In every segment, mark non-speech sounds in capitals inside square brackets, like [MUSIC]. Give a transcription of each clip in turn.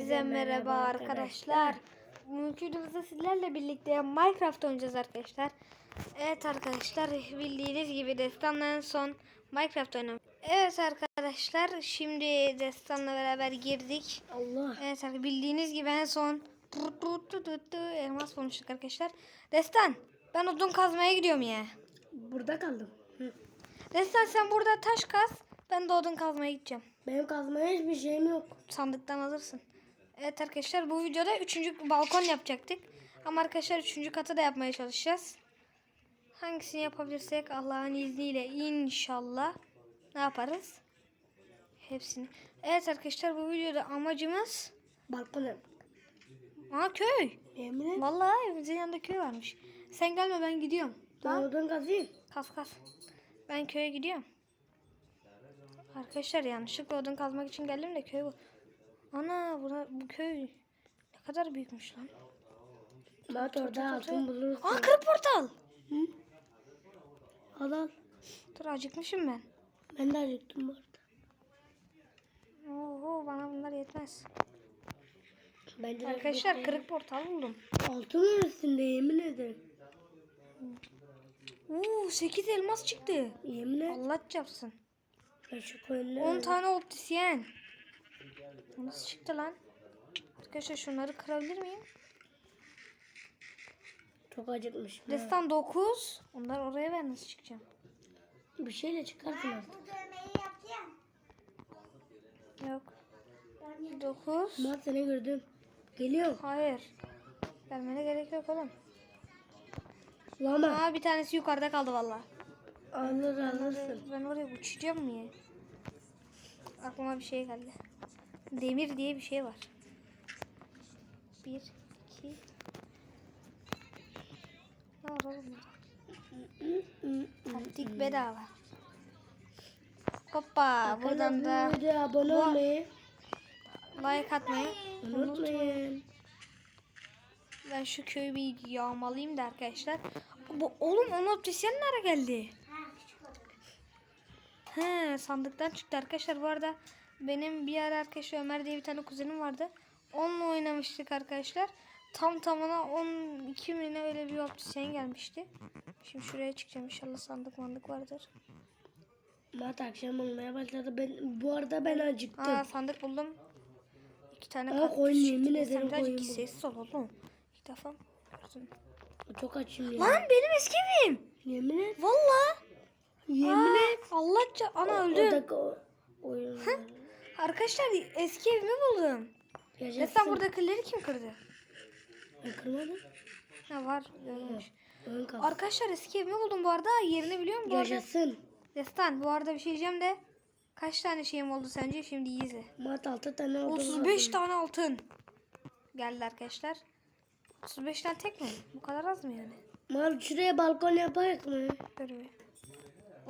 Herkese merhaba arkadaşlar. Bugünkü videomuzda sizlerle birlikte Minecraft oynayacağız arkadaşlar. Evet arkadaşlar bildiğiniz gibi Destan'la en son Minecraft oynamıştık. Evet arkadaşlar şimdi Destan'la beraber girdik. Allah. Evet arkadaşlar bildiğiniz gibi en son elmas bulmuştuk arkadaşlar. Destan ben odun kazmaya gidiyorum ya. Burada kaldım. Hı. Destan sen burada taş kaz ben de odun kazmaya gideceğim. Benim kazmaya hiçbir şeyim yok. sandıktan alırsın. Evet arkadaşlar bu videoda üçüncü balkon yapacaktık. Ama arkadaşlar üçüncü katı da yapmaya çalışacağız. Hangisini yapabilirsek Allah'ın izniyle inşallah ne yaparız? Hepsini. Evet arkadaşlar bu videoda amacımız Balkon yap. Aa köy. Et. Vallahi evimizin yanında köy varmış. Sen gelme ben gidiyorum. Odun kazayım. Kas kas. Ben köye gidiyorum. Arkadaşlar yanlışlıkla odun kazmak için geldim de köy bu. Ana bura, bu köy ne kadar büyükmüş lan. Bak orada altın bulursun. Aa kırık portal. Al al. Dur acıkmışım ben. Ben de acıktım bu arada. Oho bana bunlar yetmez. Bence Arkadaşlar kırık portal buldum. altın üstünde yemin ederim. Oo 8 elmas çıktı. Yemin et. Allah çarpsın. Ben şu koyunu 10 tane optisyen. Nasıl çıktı lan? Arkadaşlar şunları kırabilir miyim? çok acıkmışım. ha. Destan 9. Onlar oraya ben nasıl çıkacağım? Bir şeyle çıkarsın artık. Yok. 9. Ben seni gördüm. Geliyor. Hayır. Gelmene gerek yok oğlum. Lama. Aa bir tanesi yukarıda kaldı valla. Alır alırsın. Ben oraya uçacağım mı ya? Aklıma bir şey geldi. Demir diye bir şey var. Bir, iki. Ne var oğlum? Taktik bedava. Hoppa buradan da abone olmayı like atmayı unutmayın. Ben şu köyü bir yağmalayayım da arkadaşlar. Bu oğlum onun optisyen nereye geldi? He sandıktan çıktı arkadaşlar. Bu arada benim bir ara arkadaşlar Ömer diye bir tane kuzenim vardı. Onunla oynamıştık arkadaşlar. Tam tamına 12 mi ne öyle bir optisyen gelmişti. Şimdi şuraya çıkacağım inşallah sandık mandık vardır. Mart akşam olmaya başladı. Ben bu arada ben acıktım. Aa sandık buldum. İki tane Aa, koyun, yemin Sen ederim koyun bu. sessiz ol oğlum. İlk defa. Çok açım ya. Lan benim eski evim. Yemin et. Valla. Yemin et. Allah ça- ana öldüm. oyun. Arkadaşlar eski evimi buldum. Destan buradakileri kim kırdı? Ben kırmadım. Ha var görmüş. Oyun. Arkadaşlar eski evimi buldum bu arada. Yerini biliyor musun bu arada? Yaşasın. Destan bu arada bir şey diyeceğim de. Kaç tane şeyim oldu sence? Şimdi iyi izle. Mart 6 tane oldu. 35 tane altın. Geldi arkadaşlar. 35 tane tek mi? Bu kadar az mı yani? Mart şuraya balkon yaparak mı? Dur bir.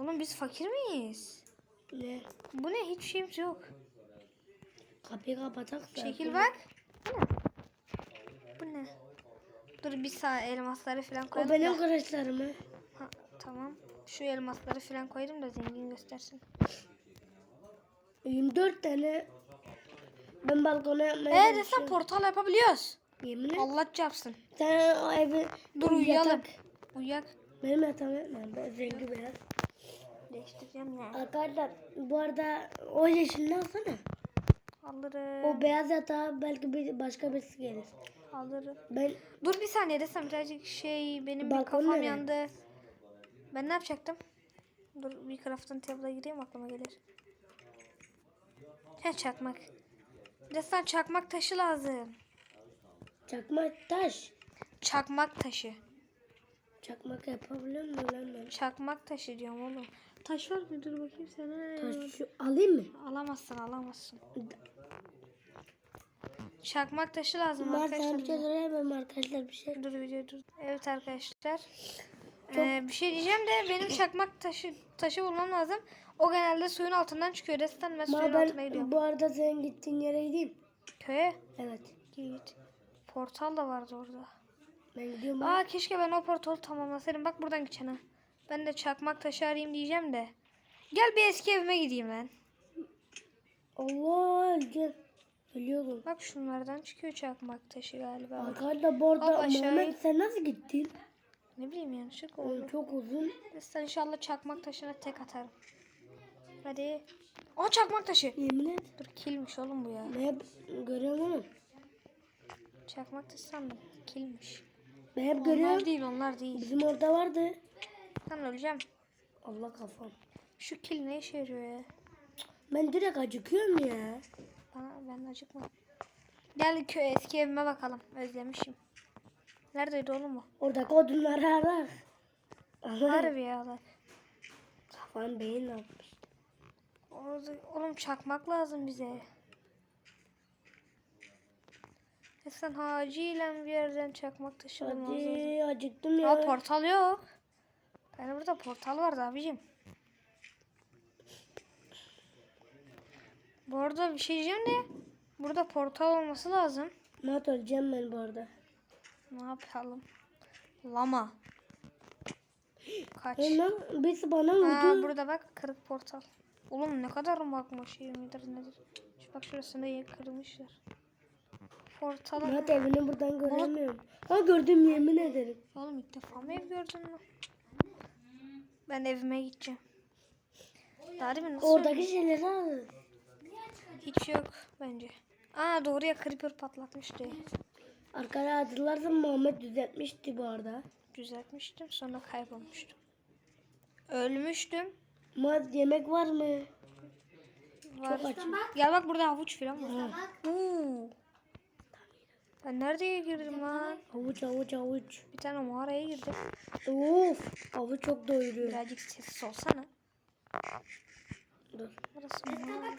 Oğlum biz fakir miyiz? Ne? Bu ne? Hiçbir şeyimiz yok. Kapıyı kapatak. da. Çekil bak. Bu ne? Bu ne? Dur bir sağ elmasları falan O koyalım. benim da. arkadaşlarım ha. Tamam. Şu elmasları falan koydum da zengin göstersin. 24 tane. Ben balkona yapmaya Ee desem portal yapabiliyoruz. Yemin et. Allah çarpsın. Sen o evi... Dur o uyuyalım. yatak- Uyak. Benim yatağım yapmam. Ben rengi beyaz. Değiştireceğim ya. Arkadaşlar bu arada o yeşilini alsana. Alırım. O beyaz yatağa belki bir başka birisi gelir. Alırım. Ben Dur bir saniye desem birazcık şey benim bir kafam yandı. Ben ne yapacaktım? Dur bir crafting table'a gireyim aklıma gelir. He çakmak. Destan çakmak taşı lazım. çakmak taş. Çakmak taşı. Çakmak yapabiliyor muyum lan ben? Çakmak taşı diyorum oğlum. Taş var mı? Dur bakayım sana. Taş şu alayım mı? Alamazsın alamazsın. Çakmak taşı lazım Ben sana bir şey arkadaşlar. söyleyemem arkadaşlar bir şey. Dur video dur. Evet arkadaşlar. Ee, bir şey diyeceğim de benim çakmak taşı taşı bulmam lazım. O genelde suyun altından çıkıyor. Destan ben suyun Ma altına gidiyorum. ben bu arada senin gittiğin yere gideyim. Köye Evet. git. Portal da vardı orada. Ben gidiyorum. Aa keşke ben o portalı tamamlasaydım. Bak buradan gideceksin ha. Ben de çakmak taşı arayayım diyeceğim de. Gel bir eski evime gideyim ben. Allah gel. Biliyorum. Bak şunlardan çıkıyor çakmak taşı galiba. Arkadaşlar bu arada Muhammed sen nasıl gittin? Ne bileyim yanlışlıkla Oğlum oldu. çok uzun. Sen inşallah çakmak taşına tek atarım. Hadi. O çakmak taşı. Yemin et. Dur kilmiş oğlum bu ya. Hep görüyorum onu. Çakmak taşı sandım. Kilmiş. Ben hep Onlar görüyorum. değil onlar değil. Bizim orada vardı. Ben öleceğim. Allah kafam. Şu kil ne işe yarıyor ya? Ben direkt acıkıyorum ya. Bana, ben acıkma. Gel köy eski evime bakalım. Özlemişim. Neredeydi oğlum o? Oradaki odunları arar. Harbi ya bak. kafam beyin atmış. Oğlum çakmak lazım bize. E sen acilen bir yerden çakmak taşı bulmamız lazım. Hadi acıktım ya. Aa portal yok. Yani burada portal vardı abicim. Bu arada bir şey diyeceğim de burada portal olması lazım. Mat öleceğim ben bu arada. Ne yapalım? Lama. Kaç. Hemen birisi bana Ha vurdu. burada bak kırık portal. Oğlum ne kadar bakmış 20'dir nedir? Şu bak şurasında yer kırmışlar. Portalın. Mat evini buradan göremiyorum. Ha gördüm yemin ederim. Oğlum ilk defa mı ev gördün mü? Ben evime gideceğim. Daha demin nasıl Oradaki şeyleri al. Hiç yok bence. Aa doğru ya creeper patlatmıştı. Arkada hatırlarsın Muhammed düzeltmişti bu arada. Düzeltmiştim sonra kaybolmuştum. Ölmüştüm. Mat yemek var mı? Var. Çok açım. Gel bak burada havuç falan var. Uuu. Ben nereye girdim lan? Avuç avuç avuç. Bir tane mağaraya girdim. Of. Avuç çok doyuruyor. Birazcık sessiz olsana. Dur. Burası mağara.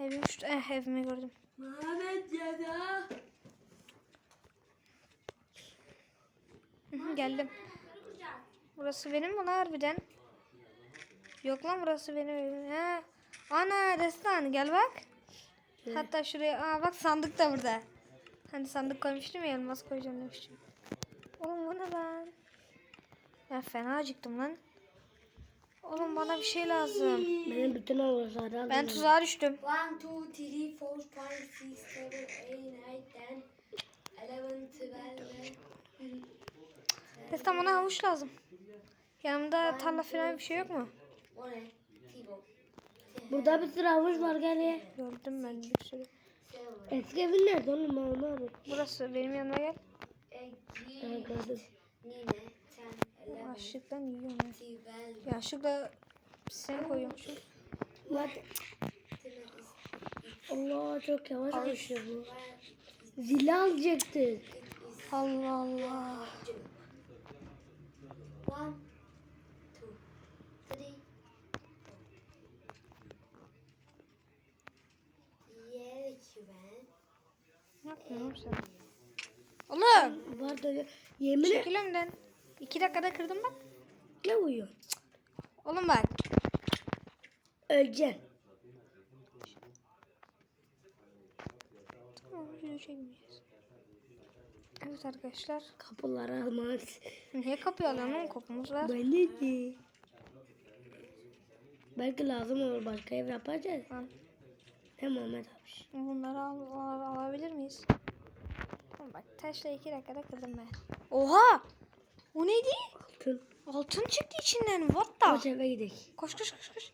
Evim şu... Eh evimi gördüm. Muhammed ya da. Geldim. Burası benim mi lan harbiden? Yok lan burası benim evim. Ha. Ana destan gel bak. Hatta şuraya aa bak sandık da burada. Hani sandık koymuştum ya elmas koyacağım demiştim. Oğlum bu ne lan? Ben fena acıktım lan. Oğlum bana bir şey lazım. Benim bütün al. Ben tuzağa düştüm. 1, 2, 3, 4, 5, 6, 7, 8, 9, 10, 11, 12. Destan bana havuç lazım. Yanımda tarla falan bir şey yok mu? O ne? Burada bir sürü avuç var gel ye. Gördüm ben bir sürü. Eski evin nerede oğlum ben onu arıyorum. Burası benim yanıma gel. Evet gördüm. Nine. 10, 11, Açlıktan yiyorum. ya. 12. Yanlışlıkla sen koyuyormuşum. Mat. Allah çok yavaş koşuyor bu. Zili alacaktı. Allah Allah. 1, 2, 3, Yeah, güven. Sen? Oğlum. Var da yemin et. Çekil önden. İki dakikada kırdım bak. Ne uyuyor? Oğlum bak. Tamam, çekmeyeceğiz. Evet arkadaşlar. Kapıları almak. Niye kapıyı alıyorsun oğlum? Kapımız var. Ben de ki. Belki lazım olur başka ev yapacağız. Al. Ne Muhammed abi? Bunları al, al- alabilir miyiz? Tamam bak taşla iki dakikada kırdım ben. Oha! O neydi? Altın. Altın çıktı içinden. What Koş the? eve gidelim. Koş koş koş koş.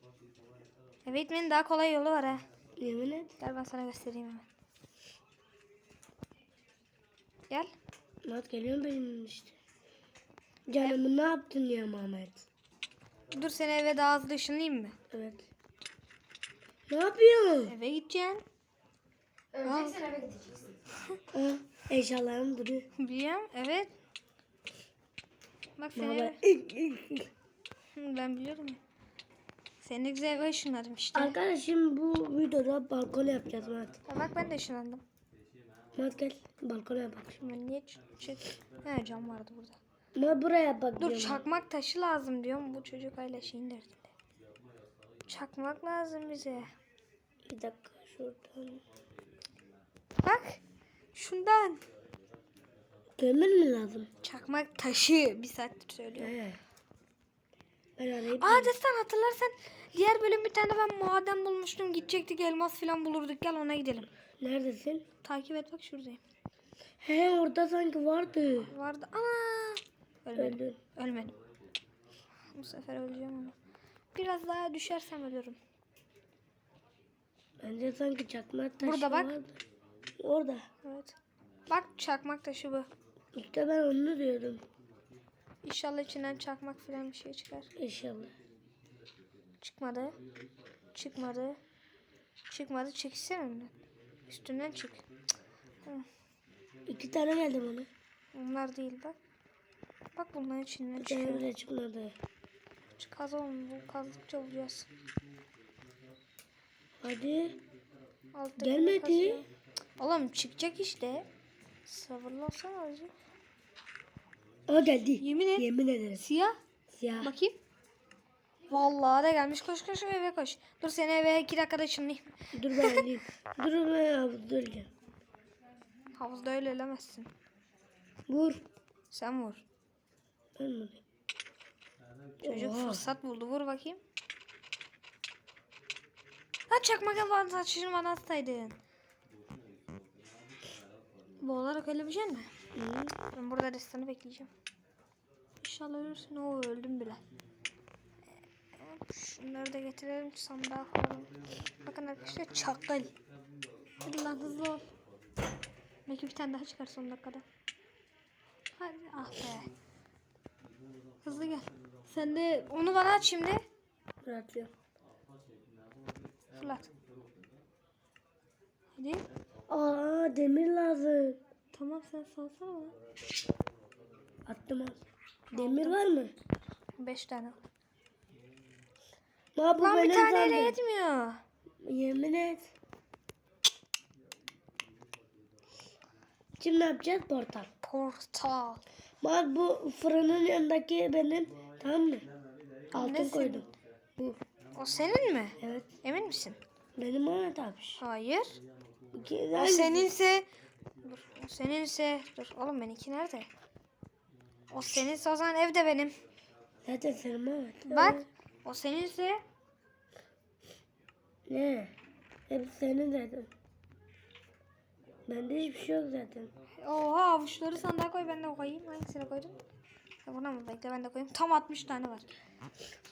Eve gitmenin daha kolay yolu var ha. Yemin et. Gel ben sana göstereyim hemen. Gel. Muhammed geliyor benim işte. Canımı ne yaptın ya Muhammed? Dur seni eve daha hızlı ışınlayayım mı? Evet. Ne yapıyorsun? Eve gideceksin. Öleceksen eve gideceksin. Eşyalarım duruyor. Biliyorum. Evet. Bak seni ben biliyorum ya. Seni güzel ışınladım işte. Arkadaşım bu videoda balkon yapacağız. Ha, bak ben de ışınlandım. Muhammed gel balkona yapak. Şimdi niye ç- çık? He cam vardı burada. Muhammed buraya yapak Dur diyorum. çakmak taşı lazım diyorum. Bu çocuk hala şeyin derdinde. Çakmak lazım bize. Bir dakika şuradan. Bak. Şundan. Kömür mü lazım? Çakmak taşı. Bir saattir söylüyorum. He. Ben arayıp Aa Destan hatırlarsan diğer bölüm bir tane ben maden bulmuştum. Gidecektik elmas falan bulurduk. Gel ona gidelim. Neredesin? Takip et bak şuradayım. He orada sanki vardı. Vardı. Ana. Ölmedim. Öldün. Ölmedim. Bu sefer öleceğim ama. Biraz daha düşersem ölürüm. Bence sanki çakmak taşı Burada bak. vardı. Orada. Evet. Bak çakmak taşı bu. İşte ben onu diyordum. İnşallah içinden çakmak falan bir şey çıkar. İnşallah. Çıkmadı. Çıkmadı. Çıkmadı. Çekilsene önünden. Üstünden çık. İki tane geldi bana. Onlar değil bak. Bak bunların içinden Bir tane çıkıyor. bile çıkmadı. Kaz oğlum bu kazdıkça bulacağız. Hadi. Altta Gelmedi. kazıyor. Oğlum çıkacak işte. Sabırlı olsana azıcık. Aa geldi. Yemin et. Yemin ederim. Siyah. Siyah. Bakayım. Vallahi da gelmiş. Koş koş eve koş. Dur seni eve iki dakikada ışınlayayım. Dur ben alayım. [LAUGHS] Dur ben havuzda öleceğim. Havuzda öyle elemezsin. Vur. Sen vur. Ben mi? Çocuk Oha. fırsat buldu. Vur bakayım. Ha çakmak avantajını bana atsaydın. Boğularak ölebilecek mi? Hı. Ben burada destanı bekleyeceğim. İnşallah ölürsün. Oo öldüm bile. Hop, Şunları da getirelim sandığa koyalım. Bakın arkadaşlar çakal. Hadi lan hızlı ol. Belki bir tane daha çıkar son dakikada. Hadi ah be. Hızlı gel. Sen de onu bana aç şimdi. Dur atıyorum. Fırlat. Hadi. Aa demir lazım. Tamam sen salsana. Attım al. Demir var mı? Beş tane. Ma bu Lan bir taneyle yetmiyor. Yemin et. Şimdi ne yapacağız? Portal. Portal. Bak bu fırının yanındaki benim tamam mı? Altın Nesin? koydum. Bu. O senin mi? Evet. Emin misin? Benim Mehmet abi. Hayır. Hangisi? seninse dur. O seninse dur. Oğlum benimki nerede? O seninse o zaman evde benim. Zaten senin Mehmet. Bak. O seninse Ne? Hep senin zaten. Bende hiçbir şey yok zaten. Oha avuçları sandığa koy ben de koyayım. Hangisine koydun? Ya buna mı? Bekle ben de koyayım. Tam 60 tane var.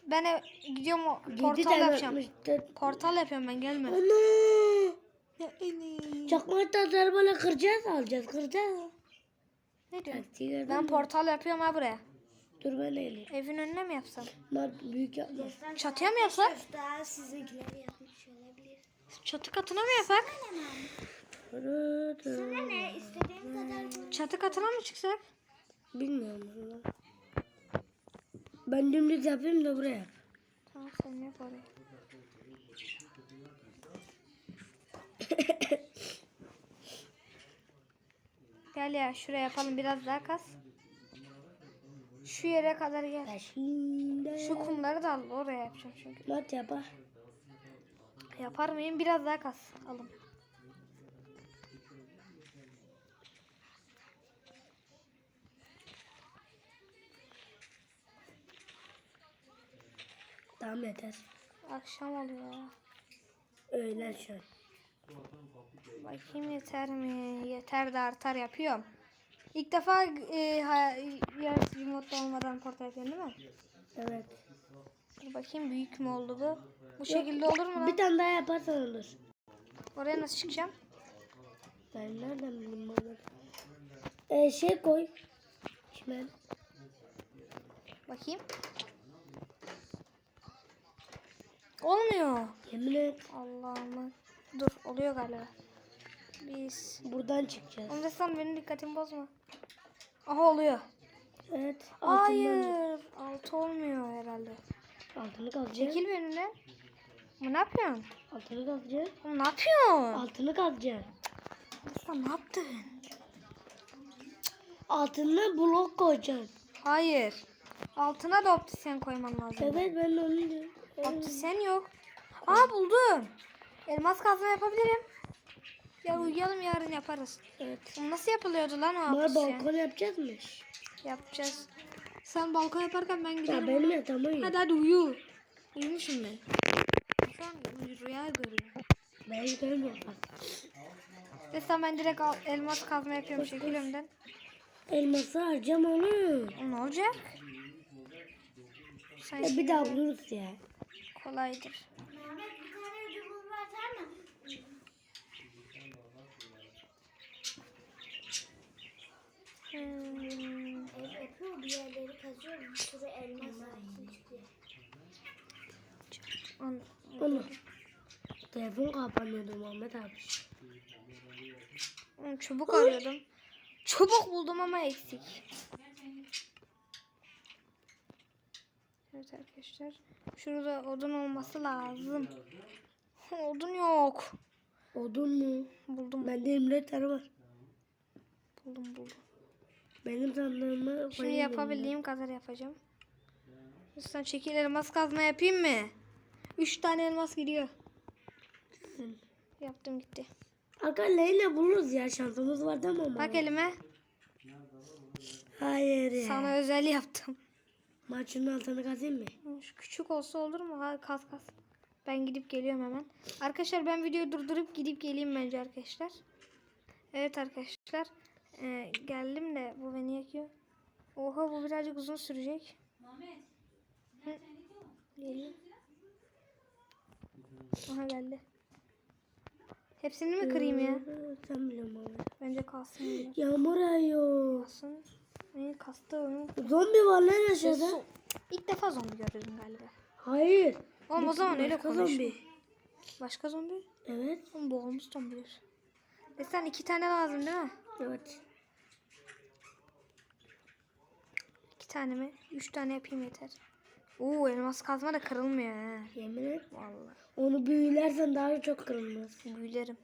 Ben ev, gidiyorum o portal yapacağım. Portal yapıyorum ben gelme. Ana! Ya eni. Çakmak taşları böyle kıracağız alacağız kıracağız. Ne diyorsun? Ben portal yapıyorum ha buraya. Dur ben de. Evin önüne mi yapsam? Bak büyük yapma. Çatıya mı yapsak? Daha sizinkileri yapmış olabilir. Çatı katına mı yapak? Ne istediğim kadar Çatı katına mı çıksak? Bilmiyorum. valla. Ben dümdüz yapayım da buraya. Tamam sen yap oraya. Gel ya şuraya yapalım biraz daha kas. Şu yere kadar gel. Peşinde. Şu kumları da al oraya yapacağım çünkü. Mat yapar. Yapar mıyım? Biraz daha kas. Alın. Tamam yeter. Akşam oluyor. Öğlen an. Bakayım yeter mi? Yeter de artar yapıyorum. İlk defa e, yarısı remote olmadan portal yapıyorum değil mi? Evet. Dur bakayım büyük mü oldu bu? Bu şekilde olur mu lan? Bir tane daha yaparsan olur. Oraya nasıl çıkacağım? Ben nereden bileyim bunu? Ee, şey koy. Çimen. Bakayım. Olmuyor. Yemin et. Allah'ım. Dur oluyor galiba. Biz. Buradan çıkacağız. Onu desem benim dikkatimi bozma. Aha oluyor. Evet. Hayır. Altı olmuyor herhalde. Altını kazacağız. Çekil benimle. Bu ne yapıyorsun? Altını kazacağız. Oğlum ne yapıyorsun? Altını kazacağız. Sen ne yaptın? Altına blok koyacaksın. Hayır. Altına da optisyen koyman lazım. Evet ben onu diyorum. Optisyen yok. Aa buldum. Elmas kazma yapabilirim. Ya uyuyalım yarın yaparız. Evet. Nasıl yapılıyordu lan o Bunlar optisyen? balkon yapacağız mı? Yapacağız. Sen balkon yaparken ben Ya giderim. benim yatağıma Hadi gir. hadi uyu. Uyumuşum ben. Şu an rüya görüyorum. Ben giderim yapar. Destan ben direkt al, elmas kazma yapıyorum şekil önden. Elması harcam onu. Ne olacak? Sen Ya bir daha buluruz ya. kolaydır. Mehmet bir tane cumhur atar mı? Hmm. Ev yapıyor bir yerleri kazıyor. Bir sürü elmas altın çıkıyor. An- Onu. Telefon kapanıyordu Muhammed abi. Hmm, Çubuk arıyordum. Çubuk buldum ama eksik. Evet arkadaşlar. Şurada odun olması lazım. [LAUGHS] Odun yok. Odun mu? Buldum. Bende 24 tane var. Buldum buldum. Benim sandığıma Şimdi koyayım yapabildiğim kadar yapacağım. Lütfen çekil elmas kazma yapayım mı? Üç tane elmas gidiyor. Yaptım gitti. Arka Leyla buluruz ya şansımız var değil mi ama? Bak elime. Hayır ya. Sana özel yaptım. Maçın altını kazayım mı? Şu küçük olsa olur mu? Ha, kas kas. Ben gidip geliyorum hemen. Arkadaşlar ben videoyu durdurup gidip geleyim bence arkadaşlar. Evet arkadaşlar. Ee, geldim de bu beni yakıyor. Oha bu birazcık uzun sürecek. Hı. Geliyor. Aha geldi. Hepsini mi kırayım ya? Sen biliyorsun Muhammed. Bence kalsın öyle. Yağmur yağıyor. Kalsın. İyi kastı oyun. Zombi var lan aşağıda. İlk defa zombi gördüm galiba. Hayır. Oğlum o zaman öyle Başka konuşma. zombi. Başka zombi? Evet. Oğlum boğulmuş zombiler. E sen iki tane lazım değil mi? Evet. İki tane mi? Üç tane yapayım yeter. Oo elmas kazma da kırılmıyor he. Yemin et. Vallahi. Onu büyülersen daha çok kırılmaz. Büyülerim.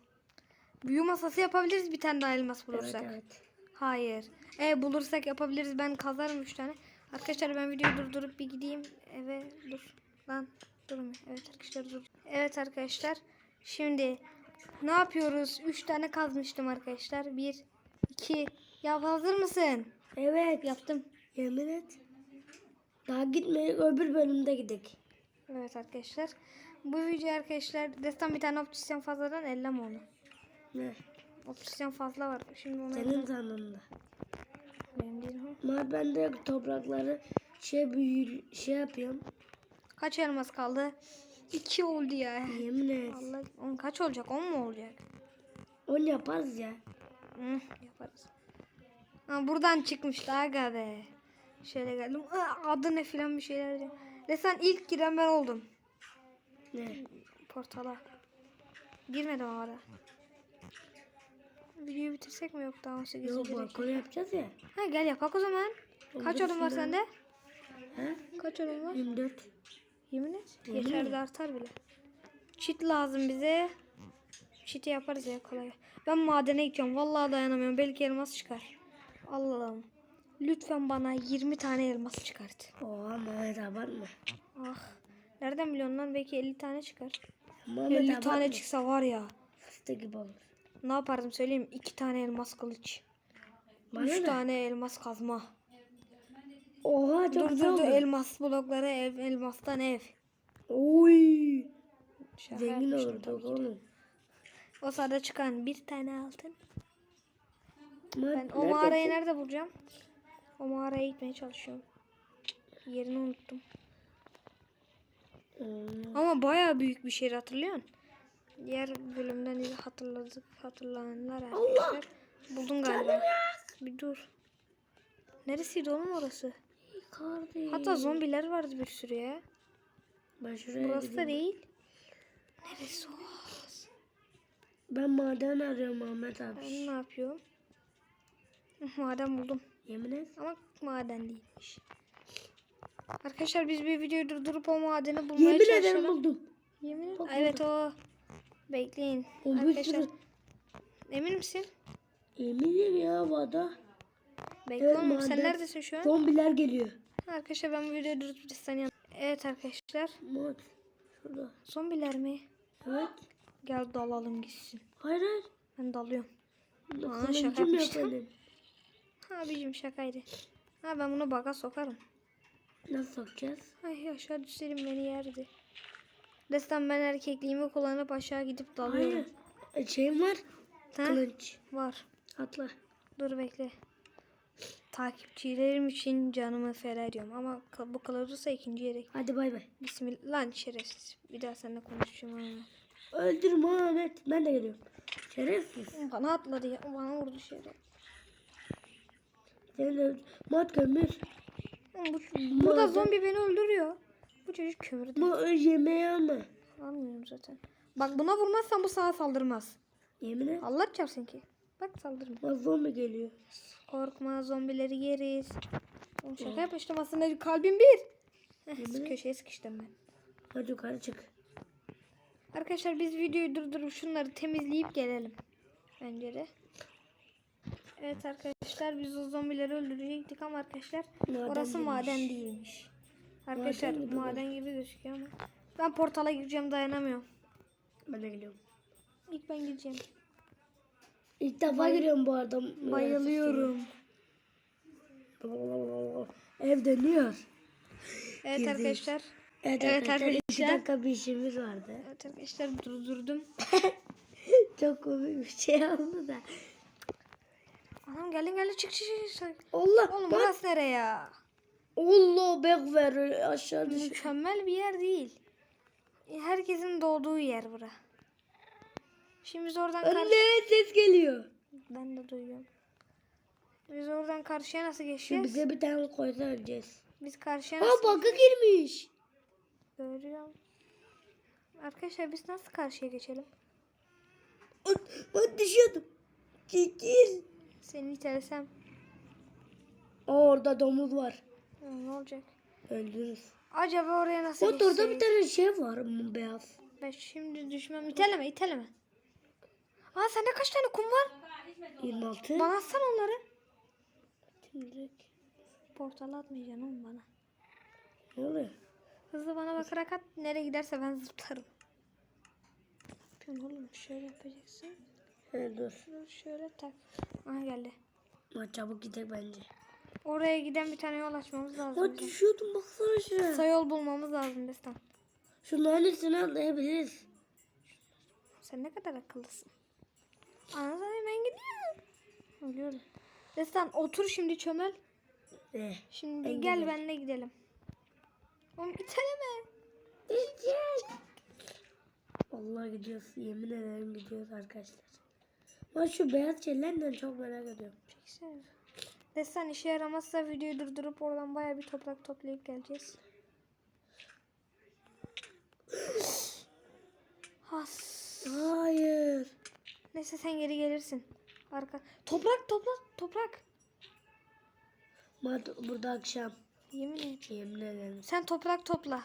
Büyü masası yapabiliriz bir tane daha elmas Evet bulursak. evet. Hayır. E bulursak yapabiliriz. Ben kazarım üç tane. Arkadaşlar ben videoyu durdurup bir gideyim eve. Dur. Lan durmuyor. Evet arkadaşlar dur. Evet arkadaşlar. Şimdi ne yapıyoruz? Üç tane kazmıştım arkadaşlar. Bir, iki. Ya hazır mısın? Evet. Yaptım. Yemin et. Daha gitmeyin öbür bölümde gidelim. Evet arkadaşlar. Bu video arkadaşlar destan bir tane optisyen fazladan ellem onu. Ne? Optisyen fazla var. Şimdi onu Senin sandığında. Benim değil ha. Ama ben de toprakları şey büyü şey yapıyorum. Kaç elmas kaldı? İki oldu ya. Yemin et. Allah, on kaç olacak? On mu olacak? Onu yaparız ya. Hı, yaparız. Ha, buradan çıkmıştı aga be. Şöyle geldim. Aa, adı ne filan bir şeyler. diyor. Ve sen ilk giren ben oldum. Ne? Portala. Girmedim ama ara. Videoyu bitirsek mi yok daha 18 Yok balkonu yapacağız ya. Ha gel yapak o zaman. Kaç odun var sende? He? Kaç odun var? 24. Yemin et. Yeter de artar bile. Çit lazım bize. Çiti yaparız ya kolay. Ben madene gidiyorum. Vallahi dayanamıyorum. Belki elmas çıkar. Allah'ım. Lütfen bana 20 tane elmas çıkart. Oha Mehmet abartma. Ah. Nereden biliyorsun lan? Belki 50 tane çıkar. Mehmet 50 abartma. tane çıksa var ya. Fıstık gibi olur. Ne yapardım söyleyeyim. 2 tane elmas kılıç. Bana 3 ne? tane elmas kazma. Oha çok Dur güzel dur dur. Elmas blokları ev. Elmastan ev. Oy. Şaka Zengin olurduk oğlum. O sırada çıkan bir tane altın. Ben o mağarayı nerede bulacağım? O mağaraya gitmeye çalışıyorum. Yerini unuttum. Hmm. Ama bayağı büyük bir şehir hatırlıyorsun. Diğer bölümden de hatırladık hatırlayanlar arkadaşlar. Buldum galiba. Bir dur. Neresiydi oğlum orası? Kardeş. Hatta zombiler vardı bir sürü ya. Ben şuraya Burası da gideyim. değil. Neresi o? Ben maden arıyorum Ahmet abi. Ben ne yapıyorum? [LAUGHS] Maden buldum. Yemin et. Ama maden değilmiş. Arkadaşlar biz bir videoyu durdurup o madeni bulmaya Yemin çalışalım. ederim buldum. Yemin ederim. Evet o. Bekleyin. O Arkadaşlar sürü. emin misin? Eminim ya vada. Bekle Evet, oğlum sen neredesin şu an? Zombiler geliyor. Arkadaşlar ben bu videoyu durdurup saniye. Evet arkadaşlar. Mod. Şurada. Zombiler mi? Evet. Gel dalalım gitsin. Hayır hayır. Ben dalıyorum. Aa, şaka yapmıştım. Abicim şakaydı. Ha ben bunu baga sokarım. Nasıl sokacağız? Ay aşağı düşerim beni yerdi. Destan ben erkekliğimi kullanıp aşağı gidip dalıyorum. Hayır. E, Şeyim var. Ha? Kılıç. Var. Atla. Dur bekle. Takipçilerim için canımı feda ediyorum ama bu kılavuzsa ikinci yere. Hadi bay bay. Bismillah. Lan şerefsiz. Bir daha seninle konuşacağım ama. Öldürme Ahmet. Ben de geliyorum. Şerefsiz. Bana atladı ya. Bana vurdu şeref. De mat kömür. Bu, burada zombi beni öldürüyor. Bu çocuk kömürdü. Bu yemeği ama. Almıyorum zaten. Bak buna vurmazsan bu sana saldırmaz. Yemin et. Allah çarpsın ki. Bak saldırma. Bak zombi geliyor. Korkma zombileri yeriz. Oğlum şaka yapmıştım aslında kalbim bir. Heh, köşeye sıkıştım ben. Hadi yukarı çık. Arkadaşlar biz videoyu durdurup şunları temizleyip gelelim. Bence de. Evet arkadaşlar biz o zombileri öldürecektik ama arkadaşlar Maden orası değilmiş. maden değilmiş. Arkadaşlar Maden maden, gibi gibi gözüküyor ama. Ben portala gireceğim dayanamıyorum. Ben de geliyorum. İlk ben gireceğim. İlk defa giriyorum bu arada. Bayılıyorum. Ev dönüyor. Evet Girdik. arkadaşlar. Evet, Evet arkadaşlar. iki arkadaşlar. dakika bir işimiz vardı. Evet arkadaşlar durdurdum. [LAUGHS] Çok komik bir şey oldu da. Anam gelin gelin çık çık çık. Allah Oğlum bak. burası nereye ya? Allah bek ver aşağı düş. Mükemmel bir yer değil. Herkesin doğduğu yer bura. Şimdi biz oradan karşı... Anne ses geliyor. Ben de duyuyorum. Biz oradan karşıya nasıl geçeceğiz? bize bir tane koysa öleceğiz. Biz karşıya nasıl baka girmiş. görüyorum? Arkadaşlar biz nasıl karşıya geçelim? Bak, düşüyordum. Çekil. Seni itersem Aa, orada domuz var. ya ne olacak? Öldürürüz. Acaba oraya nasıl Bak orada bir tane şey var mı beyaz. Ben şimdi düşmem. İteleme iteleme. Aa sende kaç tane kum var? 26. Bana atsana onları. Şimdi Portala atmayacaksın oğlum bana. ne oluyor? Hızlı bana bakarak at. Nereye giderse ben zıplarım. Ne yapıyorsun oğlum? Şöyle yapacaksın. He dur. Dur şöyle tak. Aha geldi. Bak çabuk gidelim bence. Oraya giden bir tane yol açmamız lazım. Bizim. düşüyordum baksana şuraya. Kısa yol bulmamız lazım Destan. Şunların üstüne atlayabiliriz. Sen ne kadar akıllısın. Anladın ben gidiyorum. Ölüyorum. Destan otur şimdi çömel. Eh. Şimdi Ben gel gidiyorum. benimle gidelim. Oğlum iteleme. Gideceğiz. Vallahi gidiyoruz. Yemin ederim gidiyoruz arkadaşlar. Ben şu beyaz şeylerden çok merak ediyorum. Çeksene. Destan işe yaramazsa videoyu durdurup oradan baya bir toprak toplayıp geleceğiz. Has. Hayır. Neyse sen geri gelirsin. Arka. Toprak toprak toprak. Mat burada akşam. Yemin et. Yemin ederim. Sen toprak topla.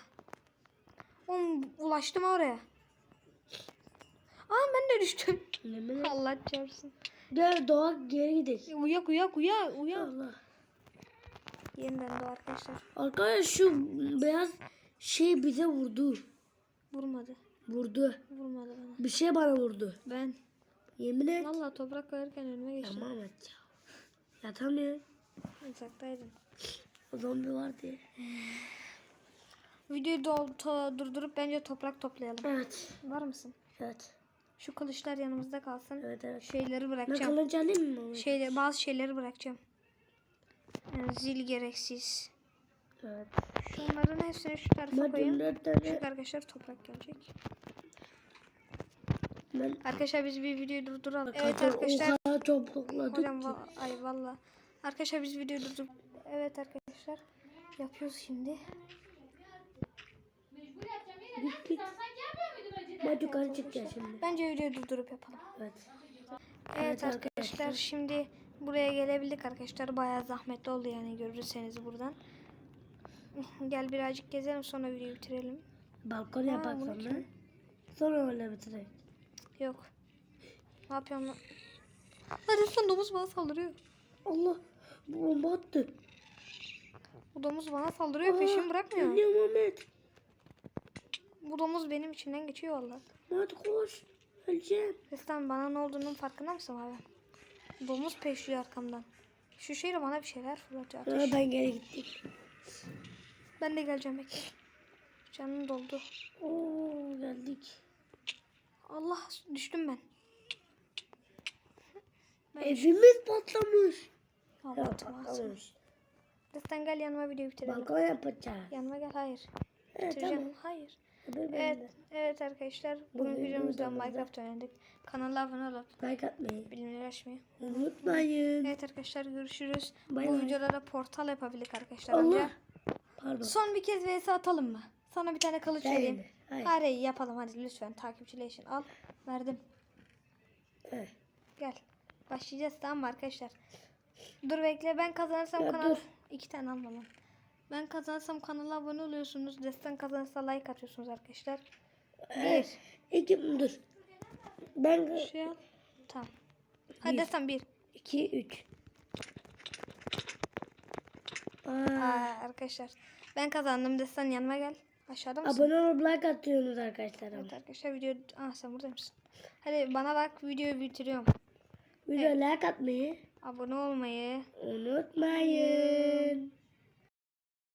Oğlum ulaştım oraya. Aa ben de düştüm. Allah çarpsın. Gel doğa geri gidelim. Uyak uyak uyak uyak. Allah. Yeniden de arkadaşlar. Arkadaşlar şu beyaz şey bize vurdu. Vurmadı. Vurdu. Vurmadı bana. Bir şey bana vurdu. Ben. Yemin et. Vallahi toprak koyarken önüme geçtim. Tamam et ya. Yatamıyor. Uzaktaydım. O zombi var diye. Videoyu durdurup bence toprak toplayalım. Evet. Var mısın? Evet. Şu kılıçlar yanımızda kalsın. Evet evet. Şeyleri Ben bırakacağım. kılıç alayım mı? Bazı şeyleri bırakacağım. Yani zil gereksiz. Evet. Şunların hepsini şu tarafa koyayım. Çünkü arkadaşlar toprak gelecek. Ben Arkadaşlar biz bir videoyu durduralım. Evet Arkadaşlar, arkadaşlar. O kadar çok topladık Hocam va- ay valla. Arkadaşlar biz videoyu durdur. Evet arkadaşlar. Yapıyoruz şimdi. Git git. Ben yukarı çıkacağım şimdi. Bence videoyu durdurup yapalım. Evet. Evet, Evet arkadaşlar, şimdi buraya gelebildik arkadaşlar. Bayağı zahmetli oldu yani görürseniz buradan. Gel birazcık gezelim sonra videoyu bitirelim. Balkon Aa, yapak sonra. kim- Sonra öyle bitirelim. Yok. Ne yapıyorum lan? Hadi sen domuz bana saldırıyor. Allah. Bu bomba attı. Bu domuz bana saldırıyor peşimi bırakmıyor. Geliyorum Ahmet. Bu domuz benim içinden geçiyor valla. Hadi koş. Öleceğim. Sen bana ne olduğunun farkında mısın abi? Domuz peşliyor arkamdan. Şu şeyle bana bir şeyler fırlatıyor. Ateş. ben geri gittim. Ben de geleceğim bekle. Canım doldu. Oo geldik. Allah düştüm ben. Ben Evimiz patlamış. Allah Yok tamam. patlamış. Destan gel yanıma videoyu bitirelim. Balkon yapacağız. Yanıma gel hayır. Evet Bitireceğim. tamam. Hayır. Evet, evet. arkadaşlar. Bugün videomuzda Minecraft oynadık. Kanala abone olup Like atmayı bildirimleri açmayı. unutmayın. Evet arkadaşlar görüşürüz. Bay Bu bay. videoda da portal yapabildik arkadaşlar. Allah. Amca. Pardon. Son bir kez vs atalım mı? Sana bir tane kılıç Değil vereyim. mi? Hayır. Hayır yapalım hadi lütfen takipçileşin. Al verdim. Evet. Gel. Başlayacağız tamam mı arkadaşlar? Dur bekle ben kazanırsam Ya kanal... dur. iki tane alma lan. Ben kazanırsam kanala abone oluyorsunuz. Destan kazanırsa like atıyorsunuz arkadaşlar. Evet. İki dur. Ben Bir şey al. Tamam. Hadi Bir. Destan bir. iki üç. Aa, Aa, arkadaşlar. Ben kazandım. Destan yanıma gel. Aşağıda mısın? abone olup like atıyorsunuz arkadaşlar. Evet arkadaşlar video... Ah sen burada mısın? Hadi bana bak videoyu bitiriyorum. Video like atmayı Abone olmayı, unutmayın.